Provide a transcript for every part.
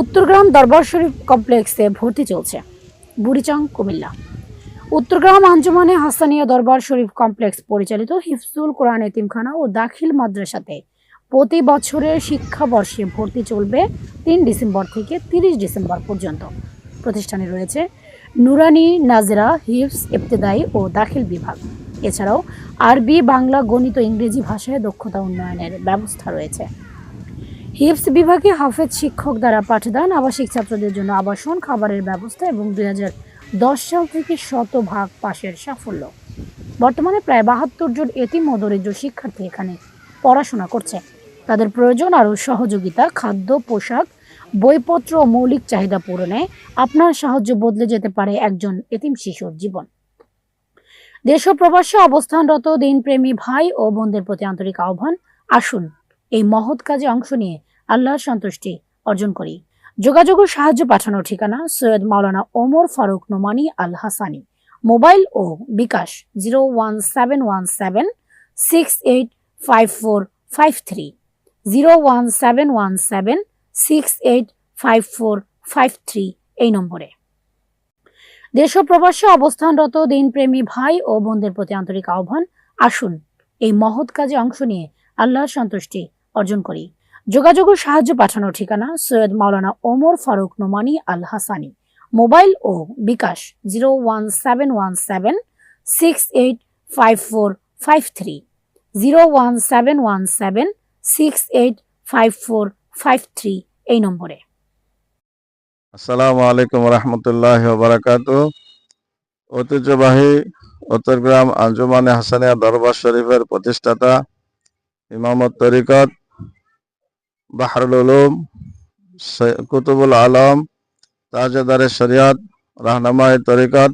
উত্তরগ্রাম দরবার শরীফ কমপ্লেক্সে ভর্তি চলছে। বুড়িচং কুমিল্লা। উত্তরগ্রাম আঞ্জুমানে হাসানিয়া দরবার শরীফ কমপ্লেক্স পরিচালিত হিফজুল কোরআন এতিমখানা ও দাখিল মাদ্রাসাতে প্রতি বছরের শিক্ষাবর্ষে ভর্তি চলবে তিন ডিসেম্বর থেকে তিরিশ ডিসেম্বর পর্যন্ত। প্রতিষ্ঠানে রয়েছে নুরানি নাজরা হিফস ইবতেদায়ী ও দাখিল বিভাগ। এছাড়াও আরবি, বাংলা, গণিত, ইংরেজি ভাষায় দক্ষতা উন্নয়নের ব্যবস্থা রয়েছে। হিপস বিভাগে হাফেজ শিক্ষক দ্বারা পাঠদান, আবাসিক ছাত্রদের জন্য আবাসন, খাবারের ব্যবস্থা এবং দুই দশ সাল থেকে শতভাগ পাশের সাফল্য। বর্তমানে প্রায় বাহাত্তর জন এতিম ও দরিদ্র শিক্ষার্থী এখানে পড়াশোনা করছে। তাদের প্রয়োজন আরও সহযোগিতা, খাদ্য, পোশাক, বইপত্র ও মৌলিক চাহিদা পূরণে আপনার সাহায্য বদলে যেতে পারে একজন এতিম শিশুর জীবন। দেশ ও প্রবাসে অবস্থানরত দিনপ্রেমী ভাই ও বোনদের প্রতি আন্তরিক আহ্বান। আসুন এই মহৎ কাজে অংশ নিয়ে আল্লাহর সন্তুষ্টি অর্জন করি। যোগাযোগ ও সাহায্য পাঠানোর ঠিকানা সৈয়দ মাওলানা ওমর ফারুক নোমানি আল হাসানি। মোবাইল ও bKash zero one seven one seven six eight five four five three. Zero one seven one seven six eight five four five three এই নম্বরে। দেশ ও প্রবাসে অবস্থানরত দিনপ্রেমী ভাই ও বোনদের প্রতি আন্তরিক আহ্বান। আসুন এই মহৎ কাজে অংশ নিয়ে আল্লাহর সন্তুষ্টি অর্জন করি। যোগাযোগ সাহায্য পাঠানোর ঠিকানা সৈয়দ মাওলানা ওমর ফারুক নোমানি আল হাসানি মোবাইল ও bKash zero one seven one seven six eight five four five three. Zero one seven one seven six eight five four five three এই নম্বরে। আসসালামু আলাইকুম রহমতুল্লাহ বারাকাত ঐতিহ্যবাহী উত্তরগ্রাম আঞ্জুমানে হাসানিয়া দরবার শরীফের প্রতিষ্ঠাতা ইমামত তরিকত বাহরুল উলুম কুতুবুল আলম, তাজদার শরিয়ত রাহনামাই তরিকত,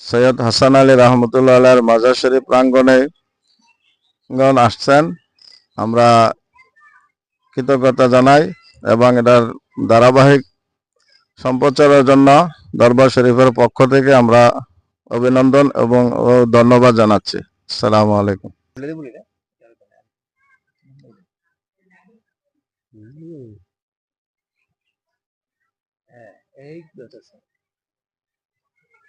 সৈয়দ হাসান আলী রহমতুল্লাহ আলার মাজার শরীফ প্রাঙ্গণে গণ আসছেন। আমরা কৃতজ্ঞতা জানাই এবং এটার ধারাবাহিক সম্প্রচারের জন্য দরবার শরীফের পক্ষ থেকে আমরা অভিনন্দন এবং ধন্যবাদ জানাচ্ছি। আসসালামু আলাইকুম। এই স্যার